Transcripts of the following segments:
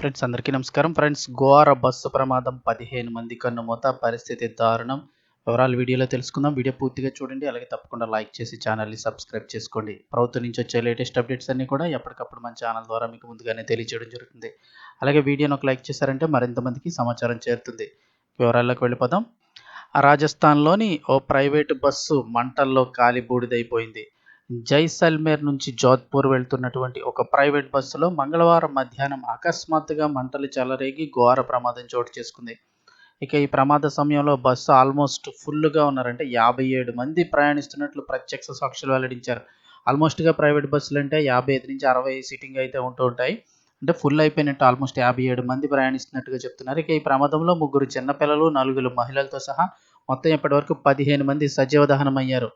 Friends అందరికీ నమస్కారం. Friends ఘోర బస్సు ప్రమాదం పదిహేను మంది కన్నుమూత పరిస్థితి దారుణం. వివరాలు వీడియోలో తెలుసుకుందాం. వీడియో పూర్తిగా చూడండి. అలాగే తప్పకుండా లైక్ చేసి ఛానల్ని సబ్స్క్రైబ్ చేసుకోండి. ప్రభుత్వం నుంచి వచ్చే లేటెస్ట్ అప్డేట్స్ అన్నీ కూడా ఎప్పటికప్పుడు మన ఛానల్ ద్వారా మీకు ముందుగానే తెలియజేయడం జరుగుతుంది. అలాగే వీడియోని ఒక లైక్ చేశారంటే మరింత మందికి సమాచారం చేరుతుంది. వివరాల్లోకి వెళ్ళిపోదాం. రాజస్థాన్లోని ఓ ప్రైవేటు బస్సు మంటల్లో కాలి బూడిదైపోయింది జైసల్మేర్ నుంచి జోధ్పూర్ వెళ్తున్నటువంటి ఒక ప్రైవేట్ బస్సులో మంగళవారం మధ్యాహ్నం అకస్మాత్తుగా మంటలు చెలరేగి ఘోర ప్రమాదం చోటు చేసుకుంది. ఇక ఈ ప్రమాద సమయంలో బస్సు ఆల్మోస్ట్ ఫుల్గా ఉన్నారంటే యాభై ఏడు మంది ప్రయాణిస్తున్నట్లు ప్రత్యక్ష సాక్షులు వెల్లడించారు. ఆల్మోస్ట్గా ప్రైవేట్ బస్సులు అంటే యాభై ఐదు నుంచి అరవై సీటింగ్ అయితే ఉంటూ ఉంటాయి. అంటే ఫుల్ అయిపోయినట్టు ఆల్మోస్ట్ యాభై ఏడు మంది ప్రయాణిస్తున్నట్టుగా చెప్తున్నారు. ఇక ఈ ప్రమాదంలో ముగ్గురు చిన్నపిల్లలు నలుగురు మహిళలతో సహా మొత్తం ఇప్పటివరకు పదిహేను మంది సజీవ దహనం అయ్యారు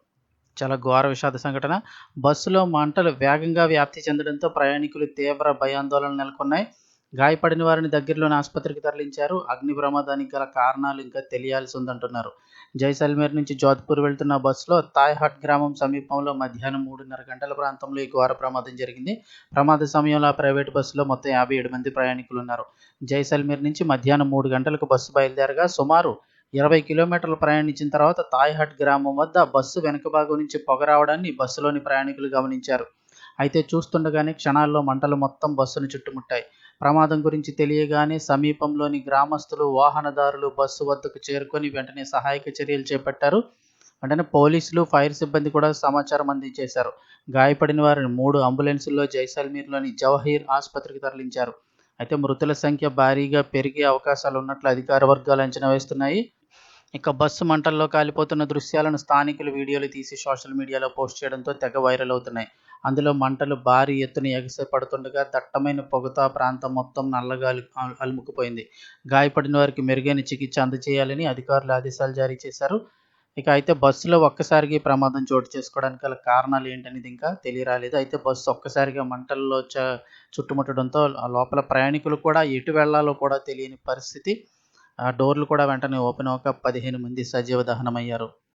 చాలా ఘోర విషాద సంఘటన. బస్సులో మంటలు వేగంగా వ్యాప్తి చెందడంతో ప్రయాణికులు తీవ్ర భయాందోళనలు నెలకొన్నాయి. గాయపడిన వారిని దగ్గరలోని ఆసుపత్రికి తరలించారు. అగ్ని ప్రమాదానికి గల కారణాలు ఇంకా తెలియాల్సి ఉందంటున్నారు. జైసల్మేర్ నుంచి జోధ్పూర్ వెళ్తున్న బస్సులో తాయ్హట్ గ్రామం సమీపంలో మధ్యాహ్నం మూడున్నర గంటల ప్రాంతంలో ఈ ఘోర ప్రమాదం జరిగింది. ప్రమాద సమయంలో ఆ ప్రైవేట్ బస్సులో మొత్తం యాభై ఏడు మంది ప్రయాణికులు ఉన్నారు జైసల్మేర్ నుంచి మధ్యాహ్నం మూడు గంటలకు బస్సు బయలుదేరగా సుమారు ఇరవై కిలోమీటర్లు ప్రయాణించిన తర్వాత తాయ్హట్ గ్రామం వద్ద బస్సు వెనుక భాగం నుంచి పొగ రావడాన్ని బస్సులోని ప్రయాణికులు గమనించారు. అయితే చూస్తుండగానే క్షణాల్లో మంటలు మొత్తం బస్సును చుట్టుముట్టాయి. ప్రమాదం గురించి తెలియగానే సమీపంలోని గ్రామస్తులు వాహనదారులు బస్సు వద్దకు చేరుకొని వెంటనే సహాయక చర్యలు చేపట్టారు. వెంటనే పోలీసులు ఫైర్ సిబ్బంది కూడా సమాచారం అందించేశారు. గాయపడిన వారిని మూడు అంబులెన్సుల్లో జైసల్మీర్లోని జవహీర్ ఆసుపత్రికి తరలించారు. అయితే మృతుల సంఖ్య భారీగా పెరిగే అవకాశాలు ఉన్నట్లు అధికార వర్గాలు అంచనా వేస్తున్నాయి. ఇక బస్సు మంటల్లో కాలిపోతున్న దృశ్యాలను స్థానికులు వీడియోలు తీసి సోషల్ మీడియాలో పోస్ట్ చేయడంతో తెగ వైరల్ అవుతున్నాయి. అందులో మంటలు భారీ ఎత్తున ఎగసిపడుతుండగా దట్టమైన పొగతో ఆ ప్రాంతం మొత్తం నల్లగాలి అలుముకుపోయింది. గాయపడిన వారికి మెరుగైన చికిత్స అందజేయాలని అధికారులు ఆదేశాలు జారీ చేశారు. ఇక అయితే బస్సులో ఒక్కసారిగా ప్రమాదం చోటు చేసుకోవడానికి గల కారణాలు ఏంటనేది ఇంకా తెలియరాలేదు. అయితే బస్సు ఒక్కసారిగా మంటల్లో చ చుట్టుముట్టడంతో లోపల ప్రయాణికులు కూడా ఎటు వెళ్ళాలో కూడా తెలియని పరిస్థితి. ఆ డోర్లు కూడా వెంటనే ఓపెన్ అవ్వక పదిహేను మంది సజీవ దహనమయ్యారు.